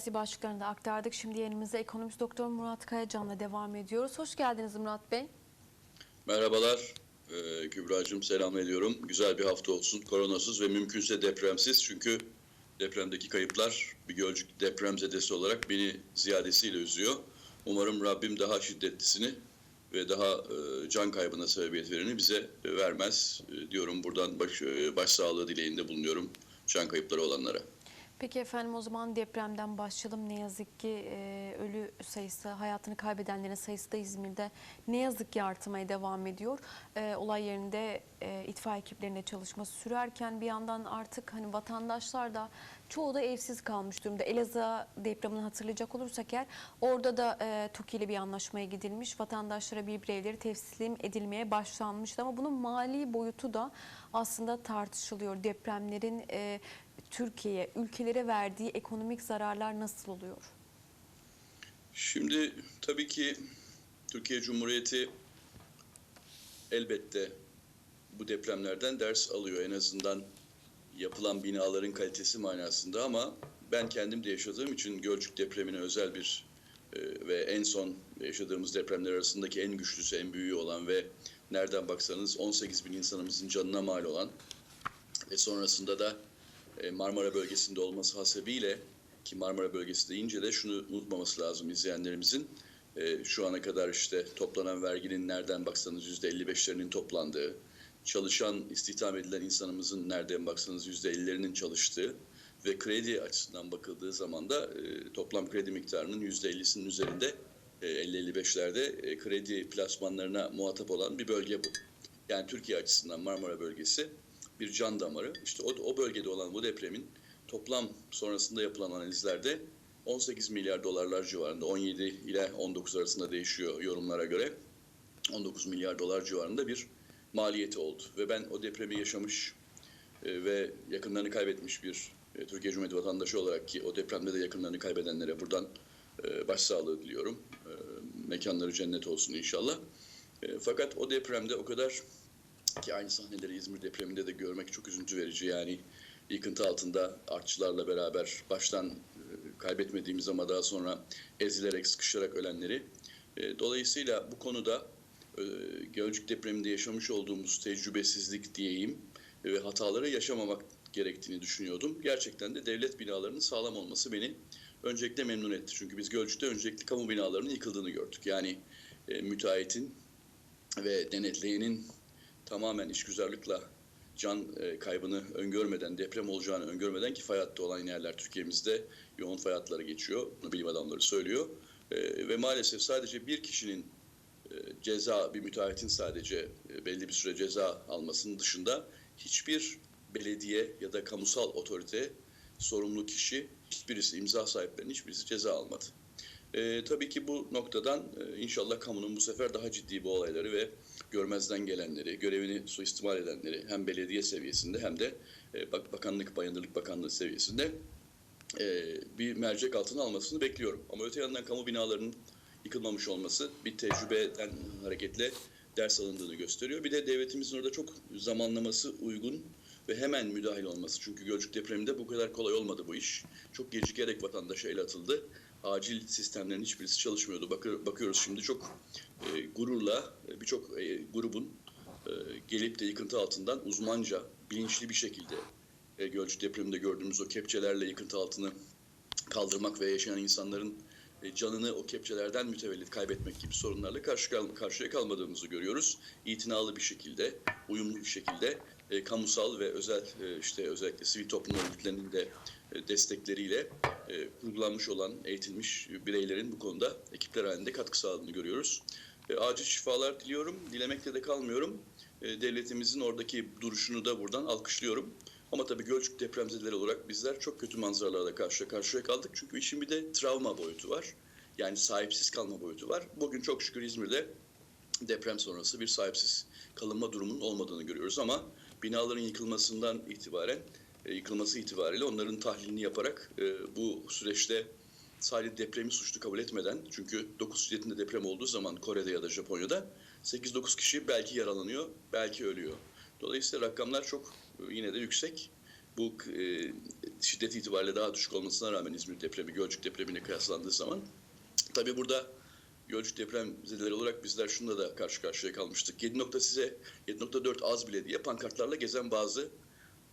siyasi başlıklarını da aktardık. Şimdi yayınımıza ekonomist doktor Murat Kayacan'la devam ediyoruz. Hoş geldiniz Murat Bey. Merhabalar ee, Kübra'cığım selam ediyorum. Güzel bir hafta olsun. Koronasız ve mümkünse depremsiz. Çünkü depremdeki kayıplar bir Gölcük depremzedesi olarak beni ziyadesiyle üzüyor. Umarım Rabbim daha şiddetlisini ve daha e, can kaybına sebebiyet vereni bize vermez E, diyorum. Buradan baş, e, başsağlığı dileğinde bulunuyorum can kayıpları olanlara. Peki efendim o zaman depremden başlayalım. Ne yazık ki e, ölü sayısı, hayatını kaybedenlerin sayısı da İzmir'de ne yazık ki artmaya devam ediyor. E, olay yerinde e, itfaiye ekiplerinde çalışması sürerken bir yandan artık hani vatandaşlar da çoğu da evsiz kalmış durumda. Elazığ depremini hatırlayacak olursak eğer orada da e, TOKİ ile bir anlaşmaya gidilmiş. Vatandaşlara bir evleri teslim edilmeye başlanmıştı ama bunun mali boyutu da aslında tartışılıyor. Depremlerin e, Türkiye'ye, ülkelere verdiği ekonomik zararlar nasıl oluyor? Şimdi tabii ki Türkiye Cumhuriyeti elbette bu depremlerden ders alıyor. En azından yapılan binaların kalitesi manasında ama ben kendim de yaşadığım için Gölcük depremine özel bir e, ve en son yaşadığımız depremler arasındaki en güçlüsü, en büyüğü olan ve nereden baksanız 18 bin insanımızın canına mal olan ve sonrasında da Marmara bölgesinde olması hasebiyle ki Marmara bölgesi deyince de şunu unutmaması lazım izleyenlerimizin. E, şu ana kadar işte toplanan verginin nereden baksanız %55'lerinin toplandığı, çalışan, istihdam edilen insanımızın nereden baksanız %50'lerinin çalıştığı ve kredi açısından bakıldığı zaman da e, toplam kredi miktarının %50'sinin üzerinde e, 50-55'lerde e, kredi plasmanlarına muhatap olan bir bölge bu. Yani Türkiye açısından Marmara bölgesi bir can damarı. İşte o, o bölgede olan bu depremin toplam sonrasında yapılan analizlerde 18 milyar dolarlar civarında 17 ile 19 arasında değişiyor yorumlara göre 19 milyar dolar civarında bir maliyeti oldu. Ve ben o depremi yaşamış e, ve yakınlarını kaybetmiş bir e, Türkiye Cumhuriyeti vatandaşı olarak ki o depremde de yakınlarını kaybedenlere buradan e, başsağlığı diliyorum. Mekanları cennet olsun inşallah. Fakat o depremde o kadar ki aynı sahneleri İzmir depreminde de görmek çok üzüntü verici. Yani yıkıntı altında artçılarla beraber baştan e, kaybetmediğimiz ama daha sonra ezilerek, sıkışarak ölenleri. E, Dolayısıyla bu konuda e, Gölcük depreminde yaşamış olduğumuz tecrübesizlik diyeyim ve hataları yaşamamak gerektiğini düşünüyordum. Gerçekten de devlet binalarının sağlam olması beni öncelikle memnun etti. Çünkü biz Gölcük'te öncelikli kamu binalarının yıkıldığını gördük. Yani müteahhitin ve denetleyenin tamamen işgüzarlıkla can e, kaybını öngörmeden, deprem olacağını öngörmeden ki fay olan yerler Türkiye'mizde yoğun fay geçiyor. Bunu bilim adamları söylüyor. E, ve maalesef sadece bir kişinin e, ceza, bir müteahhitin sadece belli bir süre ceza almasının dışında hiçbir belediye ya da kamusal otorite sorumlu kişi hiçbirisi imza sahiplerinin hiçbirisi ceza almadı. E, tabii ki bu noktadan e, inşallah kamunun bu sefer daha ciddi bu olayları ve görmezden gelenleri, görevini suistimal edenleri hem belediye seviyesinde hem de e, bak bakanlık, bayındırlık bakanlığı seviyesinde e, bir mercek altına almasını bekliyorum. Ama öte yandan kamu binalarının yıkılmamış olması bir tecrübeden hareketle ders alındığını gösteriyor. Bir de devletimizin orada çok zamanlaması uygun ve hemen müdahil olması. Çünkü Gölcük depreminde bu kadar kolay olmadı bu iş. Çok gecikerek vatandaşa el atıldı. Acil sistemlerin hiçbirisi çalışmıyordu. Bakır, bakıyoruz şimdi çok e, gururla e, birçok e, grubun e, gelip de yıkıntı altından uzmanca, bilinçli bir şekilde e, Gölcük depreminde gördüğümüz o kepçelerle yıkıntı altını kaldırmak ve yaşayan insanların e, canını o kepçelerden mütevellit kaybetmek gibi sorunlarla karşı kal karşıya kalmadığımızı görüyoruz. İtinalı bir şekilde, uyumlu bir şekilde e, kamusal ve özel e, işte özellikle sivil toplum örgütlerinin de destekleriyle e, kurgulanmış olan eğitilmiş bireylerin bu konuda ekipler halinde katkı sağladığını görüyoruz. E, acil şifalar diliyorum. Dilemekle de kalmıyorum. E, devletimizin oradaki duruşunu da buradan alkışlıyorum. Ama tabii Gölcük depremzedeleri olarak bizler çok kötü manzaralarla karşı karşıya kaldık. Çünkü işin bir de travma boyutu var. Yani sahipsiz kalma boyutu var. Bugün çok şükür İzmir'de deprem sonrası bir sahipsiz kalınma durumunun olmadığını görüyoruz ama binaların yıkılmasından itibaren e, yıkılması itibariyle onların tahlilini yaparak e, bu süreçte sadece depremi suçlu kabul etmeden çünkü 9 şiddetinde deprem olduğu zaman Kore'de ya da Japonya'da 8-9 kişi belki yaralanıyor, belki ölüyor. Dolayısıyla rakamlar çok e, yine de yüksek. Bu e, şiddet itibariyle daha düşük olmasına rağmen İzmir depremi Gölcük depremiyle kıyaslandığı zaman tabii burada Gölcük depremzedeleri olarak bizler şununla da karşı karşıya kalmıştık. 7 size 7.4 az bile diye pankartlarla gezen bazı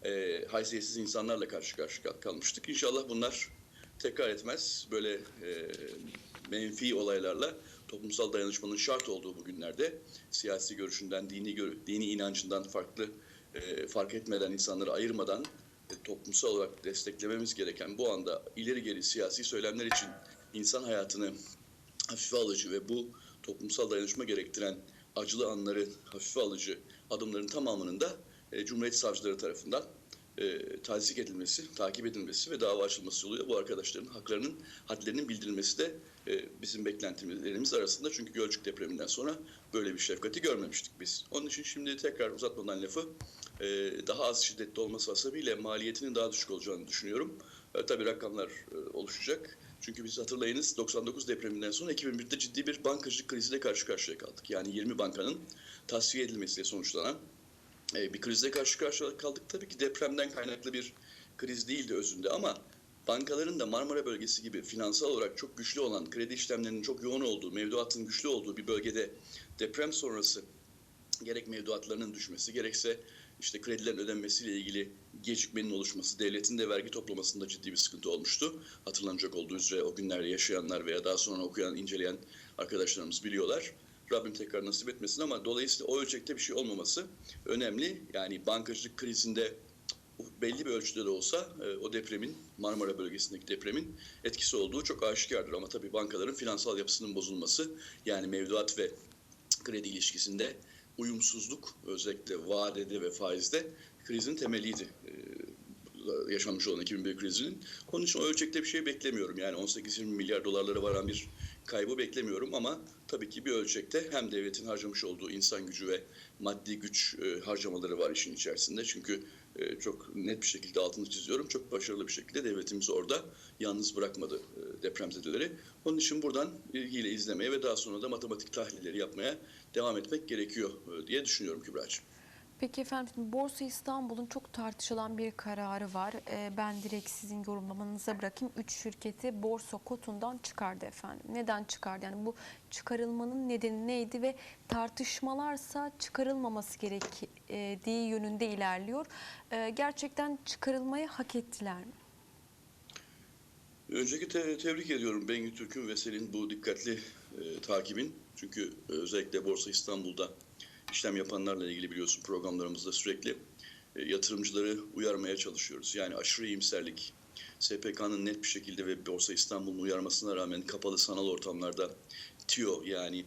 e, haysiyetsiz insanlarla karşı karşıya kalmıştık. İnşallah bunlar tekrar etmez. Böyle e, menfi olaylarla toplumsal dayanışmanın şart olduğu bu günlerde siyasi görüşünden, dini gör- dini inancından farklı e, fark etmeden insanları ayırmadan e, toplumsal olarak desteklememiz gereken bu anda ileri geri siyasi söylemler için insan hayatını hafife alıcı ve bu toplumsal dayanışma gerektiren acılı anları hafife alıcı adımların tamamının da e, Cumhuriyet Savcıları tarafından e, tazik edilmesi, takip edilmesi ve dava açılması yoluyla bu arkadaşların haklarının, hadlerinin bildirilmesi de e, bizim beklentilerimiz arasında. Çünkü Gölcük depreminden sonra böyle bir şefkati görmemiştik biz. Onun için şimdi tekrar uzatmadan lafı e, daha az şiddetli olması hasebiyle maliyetinin daha düşük olacağını düşünüyorum. E, tabii rakamlar e, oluşacak. Çünkü biz hatırlayınız 99 depreminden sonra 2001'de ciddi bir bankacılık kriziyle karşı karşıya kaldık. Yani 20 bankanın tasfiye edilmesiyle sonuçlanan e, bir krizle karşı karşıya kaldık. Tabii ki depremden kaynaklı bir kriz değildi özünde ama bankaların da Marmara bölgesi gibi finansal olarak çok güçlü olan, kredi işlemlerinin çok yoğun olduğu, mevduatın güçlü olduğu bir bölgede deprem sonrası gerek mevduatlarının düşmesi gerekse işte kredilerin ödenmesiyle ilgili gecikmenin oluşması, devletin de vergi toplamasında ciddi bir sıkıntı olmuştu. Hatırlanacak olduğu üzere o günlerde yaşayanlar veya daha sonra okuyan, inceleyen arkadaşlarımız biliyorlar. Rabbim tekrar nasip etmesin ama dolayısıyla o ölçekte bir şey olmaması önemli. Yani bankacılık krizinde belli bir ölçüde de olsa e, o depremin, Marmara bölgesindeki depremin etkisi olduğu çok aşikardır. Ama tabii bankaların finansal yapısının bozulması yani mevduat ve kredi ilişkisinde uyumsuzluk özellikle vadede ve faizde krizin temeliydi. Ee, yaşanmış olan 2001 krizinin. Onun için o ölçekte bir şey beklemiyorum. Yani 18-20 milyar dolarlara varan bir kaybı beklemiyorum ama tabii ki bir ölçekte hem devletin harcamış olduğu insan gücü ve maddi güç e, harcamaları var işin içerisinde. Çünkü e, çok net bir şekilde altını çiziyorum. Çok başarılı bir şekilde devletimiz orada yalnız bırakmadı e, depremzedeleri. Onun için buradan ilgiyle izlemeye ve daha sonra da matematik tahlilleri yapmaya devam etmek gerekiyor e, diye düşünüyorum Kübra'cığım. Peki efendim şimdi Borsa İstanbul'un çok tartışılan bir kararı var. Ee, ben direkt sizin yorumlamanıza bırakayım. Üç şirketi borsa kotundan çıkardı efendim. Neden çıkardı? Yani bu çıkarılmanın nedeni neydi ve tartışmalarsa çıkarılmaması gerektiği yönünde ilerliyor. Ee, gerçekten çıkarılmayı hak ettiler mi? Önceki te- tebrik ediyorum Bengü Türk'ün ve senin bu dikkatli e, takibin. Çünkü e, özellikle Borsa İstanbul'da işlem yapanlarla ilgili biliyorsun programlarımızda sürekli e, yatırımcıları uyarmaya çalışıyoruz. Yani aşırı iyimserlik, SPK'nın net bir şekilde ve Borsa İstanbul'un uyarmasına rağmen kapalı sanal ortamlarda TIO yani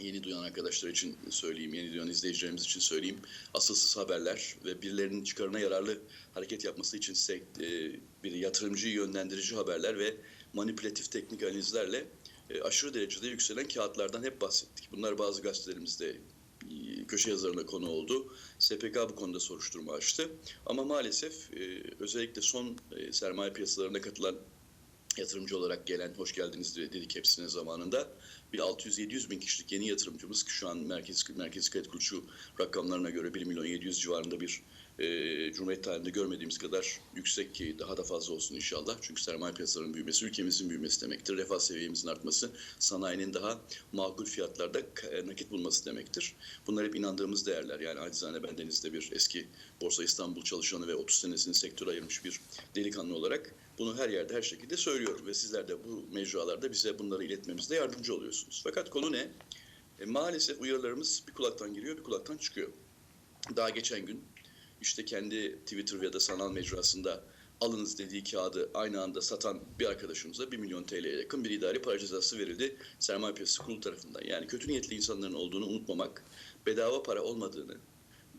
yeni duyan arkadaşlar için söyleyeyim, yeni duyan izleyicilerimiz için söyleyeyim. Asılsız haberler ve birilerinin çıkarına yararlı hareket yapması için e, bir yatırımcıyı yönlendirici haberler ve manipülatif teknik analizlerle e, aşırı derecede yükselen kağıtlardan hep bahsettik. Bunlar bazı gazetelerimizde köşe yazarına konu oldu. SPK bu konuda soruşturma açtı. Ama maalesef e, özellikle son e, sermaye piyasalarına katılan yatırımcı olarak gelen, hoş geldiniz dedik hepsine zamanında. Bir 600-700 bin kişilik yeni yatırımcımız ki şu an Merkez, Merkez Kredi Kuruluşu rakamlarına göre 1 milyon 700 civarında bir e, Cumhuriyet tarihinde görmediğimiz kadar yüksek ki daha da fazla olsun inşallah. Çünkü sermaye piyasalarının büyümesi ülkemizin büyümesi demektir. Refah seviyemizin artması, sanayinin daha makul fiyatlarda ka- nakit bulması demektir. Bunlar hep inandığımız değerler. Yani acizane de bir eski Borsa İstanbul çalışanı ve 30 senesini sektöre ayırmış bir delikanlı olarak bunu her yerde her şekilde söylüyorum ve sizler de bu mecralarda bize bunları iletmemizde yardımcı oluyorsunuz. Fakat konu ne? E, maalesef uyarılarımız bir kulaktan giriyor, bir kulaktan çıkıyor. Daha geçen gün işte kendi Twitter ya da sanal mecrasında alınız dediği kağıdı aynı anda satan bir arkadaşımıza 1 milyon TL'ye yakın bir idari para cezası verildi Sermaye Piyasası Kurulu tarafından. Yani kötü niyetli insanların olduğunu unutmamak, bedava para olmadığını,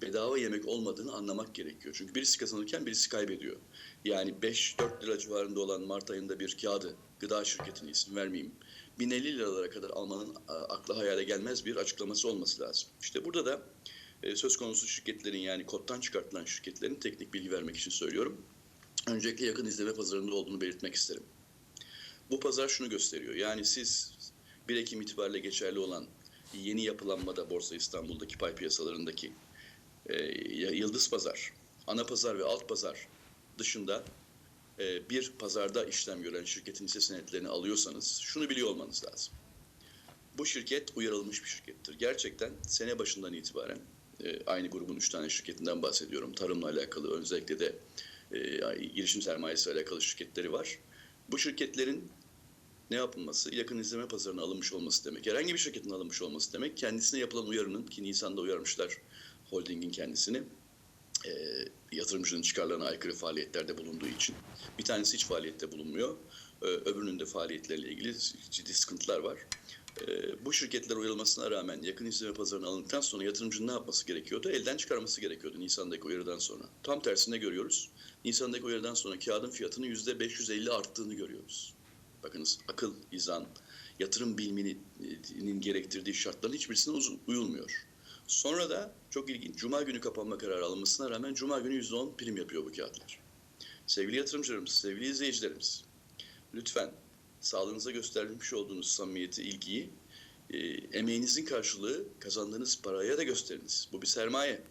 bedava yemek olmadığını anlamak gerekiyor. Çünkü birisi kazanırken birisi kaybediyor. Yani 5-4 lira civarında olan Mart ayında bir kağıdı, gıda şirketine isim vermeyeyim, 1050 liralara kadar almanın akla hayale gelmez bir açıklaması olması lazım. İşte burada da e, söz konusu şirketlerin yani koddan çıkartılan şirketlerin teknik bilgi vermek için söylüyorum. Öncelikle yakın izleme pazarında olduğunu belirtmek isterim. Bu pazar şunu gösteriyor. Yani siz 1 Ekim itibariyle geçerli olan yeni yapılanmada Borsa İstanbul'daki pay piyasalarındaki e, Yıldız Pazar, ana pazar ve alt pazar dışında e, bir pazarda işlem gören şirketin hisse senetlerini alıyorsanız şunu biliyor olmanız lazım. Bu şirket uyarılmış bir şirkettir. Gerçekten sene başından itibaren e, aynı grubun üç tane şirketinden bahsediyorum. Tarımla alakalı özellikle de e, girişim sermayesi alakalı şirketleri var. Bu şirketlerin ne yapılması? Yakın izleme pazarına alınmış olması demek. Herhangi bir şirketin alınmış olması demek. Kendisine yapılan uyarının ki Nisan'da uyarmışlar holdingin kendisini e, yatırımcının çıkarlarına aykırı faaliyetlerde bulunduğu için. Bir tanesi hiç faaliyette bulunmuyor. E, öbürünün de faaliyetleriyle ilgili ciddi sıkıntılar var. E, bu şirketler uyarılmasına rağmen yakın izleme pazarına alındıktan sonra yatırımcının ne yapması gerekiyordu? Elden çıkarması gerekiyordu Nisan'daki uyarıdan sonra. Tam tersine görüyoruz. Nisan'daki uyarıdan sonra kağıdın fiyatının %550 arttığını görüyoruz. Bakınız akıl, izan, yatırım biliminin gerektirdiği şartların hiçbirisine uzun- uyulmuyor. Sonra da çok ilginç, Cuma günü kapanma kararı alınmasına rağmen Cuma günü %10 prim yapıyor bu kağıtlar. Sevgili yatırımcılarımız, sevgili izleyicilerimiz, lütfen sağlığınıza göstermiş olduğunuz samimiyeti, ilgiyi, e, emeğinizin karşılığı kazandığınız paraya da gösteriniz. Bu bir sermaye.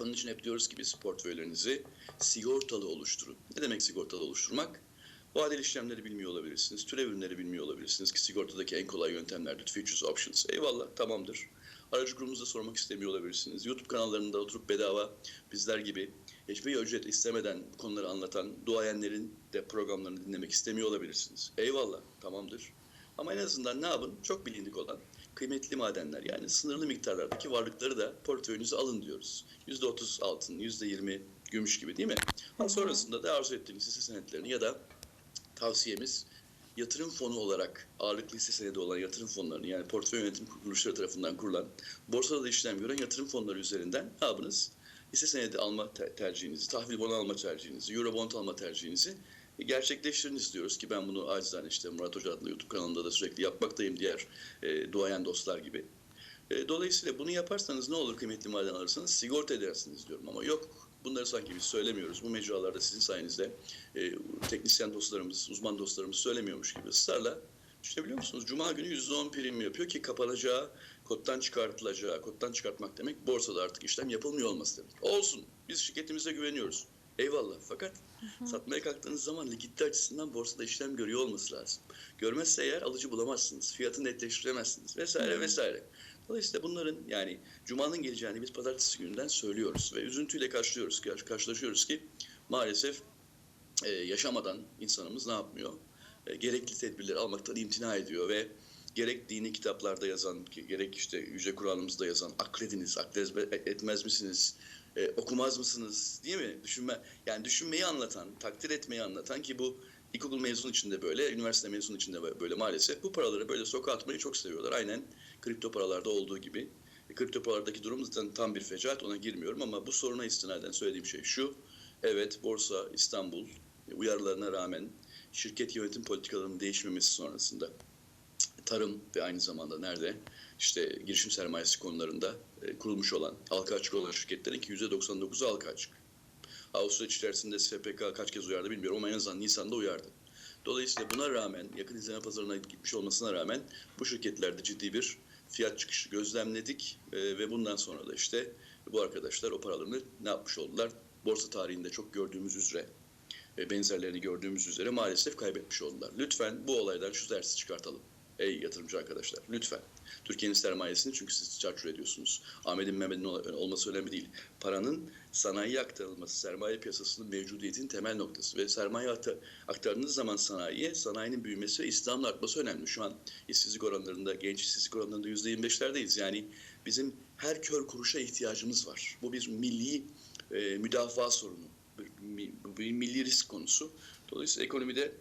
Onun için hep diyoruz ki biz portföylerinizi sigortalı oluşturun. Ne demek sigortalı oluşturmak? Vadeli işlemleri bilmiyor olabilirsiniz. Türev ürünleri bilmiyor olabilirsiniz ki sigortadaki en kolay yöntemlerdir. Futures, options. Eyvallah tamamdır. Aracı kurumumuzda sormak istemiyor olabilirsiniz. YouTube kanallarında oturup bedava bizler gibi hiçbir ücret istemeden bu konuları anlatan duayenlerin de programlarını dinlemek istemiyor olabilirsiniz. Eyvallah tamamdır. Ama en azından ne yapın? Çok bilindik olan kıymetli madenler yani sınırlı miktarlardaki varlıkları da portföyünüze alın diyoruz. %30 altın, %20 gümüş gibi değil mi? Ha, sonrasında da arzu ettiğiniz hisse senetlerini ya da tavsiyemiz yatırım fonu olarak ağırlıklı hisse senedi olan yatırım fonlarını yani portföy yönetim kuruluşları tarafından kurulan borsada da işlem gören yatırım fonları üzerinden ne yapınız? Hisse senedi alma te- tercihinizi, tahvil bonu alma tercihinizi, eurobond alma tercihinizi gerçekleştiriniz diyoruz ki ben bunu acizane işte Murat Hoca adlı YouTube kanalında da sürekli yapmaktayım diğer e, duayen dostlar gibi. E, dolayısıyla bunu yaparsanız ne olur kıymetli maden alırsanız sigorta edersiniz diyorum ama yok bunları sanki biz söylemiyoruz. Bu mecralarda sizin sayenizde e, teknisyen dostlarımız, uzman dostlarımız söylemiyormuş gibi ısrarla düşünebiliyor musunuz? Cuma günü %10 prim yapıyor ki kapanacağı, koddan çıkartılacağı, koddan çıkartmak demek borsada artık işlem yapılmıyor olması demek. Olsun biz şirketimize güveniyoruz. Eyvallah fakat satmaya kalktığınız zaman likidite açısından borsada işlem görüyor olması lazım. Görmezse eğer alıcı bulamazsınız, fiyatını netleştiremezsiniz vesaire vesaire. Dolayısıyla bunların yani Cuma'nın geleceğini biz pazartesi gününden söylüyoruz ve üzüntüyle karşılıyoruz, karşılaşıyoruz ki maalesef e, yaşamadan insanımız ne yapmıyor? E, gerekli tedbirleri almaktan imtina ediyor ve gerek dini kitaplarda yazan, gerek işte Yüce Kur'an'ımızda yazan aklediniz, akletmez misiniz, e, okumaz mısınız değil mi? Düşünme, yani düşünmeyi anlatan, takdir etmeyi anlatan ki bu ilkokul mezunu için de böyle, üniversite mezunu için de böyle maalesef bu paraları böyle sokağa atmayı çok seviyorlar. Aynen kripto paralarda olduğu gibi. E, kripto paralardaki durum zaten tam bir fecaat ona girmiyorum ama bu soruna istinaden söylediğim şey şu. Evet Borsa İstanbul e, uyarılarına rağmen şirket yönetim politikalarının değişmemesi sonrasında tarım ve aynı zamanda nerede işte girişim sermayesi konularında e, kurulmuş olan halka açık olan şirketlerin ki %99'u halka açık. Ha, o içerisinde SPK kaç kez uyardı bilmiyorum ama en azından Nisan'da uyardı. Dolayısıyla buna rağmen yakın izleme pazarına gitmiş olmasına rağmen bu şirketlerde ciddi bir fiyat çıkışı gözlemledik e, ve bundan sonra da işte bu arkadaşlar o paralarını ne yapmış oldular? Borsa tarihinde çok gördüğümüz üzere ve benzerlerini gördüğümüz üzere maalesef kaybetmiş oldular. Lütfen bu olaydan şu dersi çıkartalım. Ey yatırımcı arkadaşlar lütfen. Türkiye'nin sermayesini çünkü siz çarçur ediyorsunuz. Ahmet'in Mehmet'in olması önemli değil. Paranın sanayiye aktarılması, sermaye piyasasının mevcudiyetinin temel noktası. Ve sermaye aktardığınız zaman sanayiye, sanayinin büyümesi ve istihdamın artması önemli. Şu an işsizlik oranlarında, genç işsizlik oranlarında %25'lerdeyiz. Yani bizim her kör kuruşa ihtiyacımız var. Bu bir milli e, müdafaa sorunu. Bir, bir milli risk konusu. Dolayısıyla ekonomide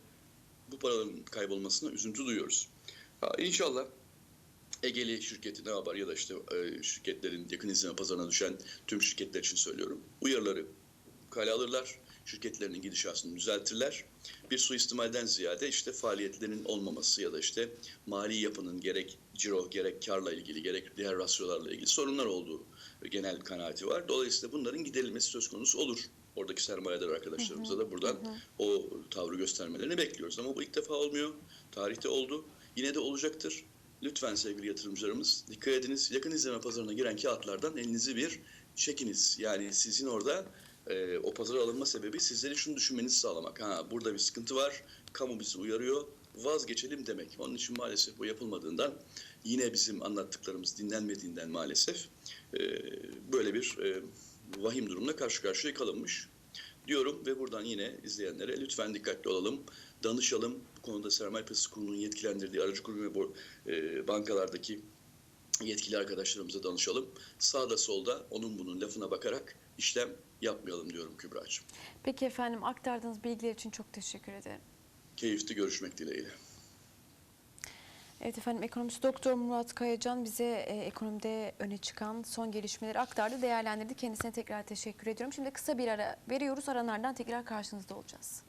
bu paraların kaybolmasına üzüntü duyuyoruz. İnşallah Egeli şirketi ne yapar ya da işte e, şirketlerin yakın izleme pazarına düşen tüm şirketler için söylüyorum. Uyarıları kale alırlar, şirketlerinin gidişatını düzeltirler. Bir suistimalden ziyade işte faaliyetlerinin olmaması ya da işte mali yapının gerek ciro gerek karla ilgili gerek diğer rasyolarla ilgili sorunlar olduğu genel kanaati var. Dolayısıyla bunların giderilmesi söz konusu olur. Oradaki sermayedar arkadaşlarımıza da buradan o tavrı göstermelerini bekliyoruz. Ama bu ilk defa olmuyor. Tarihte oldu. Yine de olacaktır. Lütfen sevgili yatırımcılarımız dikkat ediniz. Yakın izleme pazarına giren kağıtlardan elinizi bir çekiniz. Yani sizin orada e, o pazara alınma sebebi sizlerin şunu düşünmenizi sağlamak. Ha burada bir sıkıntı var, kamu bizi uyarıyor, vazgeçelim demek. Onun için maalesef bu yapılmadığından yine bizim anlattıklarımız dinlenmediğinden maalesef e, böyle bir e, vahim durumla karşı karşıya kalınmış diyorum ve buradan yine izleyenlere lütfen dikkatli olalım, danışalım. Bu konuda Sermaye Piyasası Kurulu'nun yetkilendirdiği aracı kurum ve e, bankalardaki yetkili arkadaşlarımıza danışalım. Sağda solda onun bunun lafına bakarak işlem yapmayalım diyorum Kübra'cığım. Peki efendim aktardığınız bilgiler için çok teşekkür ederim. Keyifli görüşmek dileğiyle. Evet efendim ekonomist doktor Murat Kayacan bize e, ekonomide öne çıkan son gelişmeleri aktardı, değerlendirdi. Kendisine tekrar teşekkür ediyorum. Şimdi kısa bir ara veriyoruz. Aranlardan tekrar karşınızda olacağız.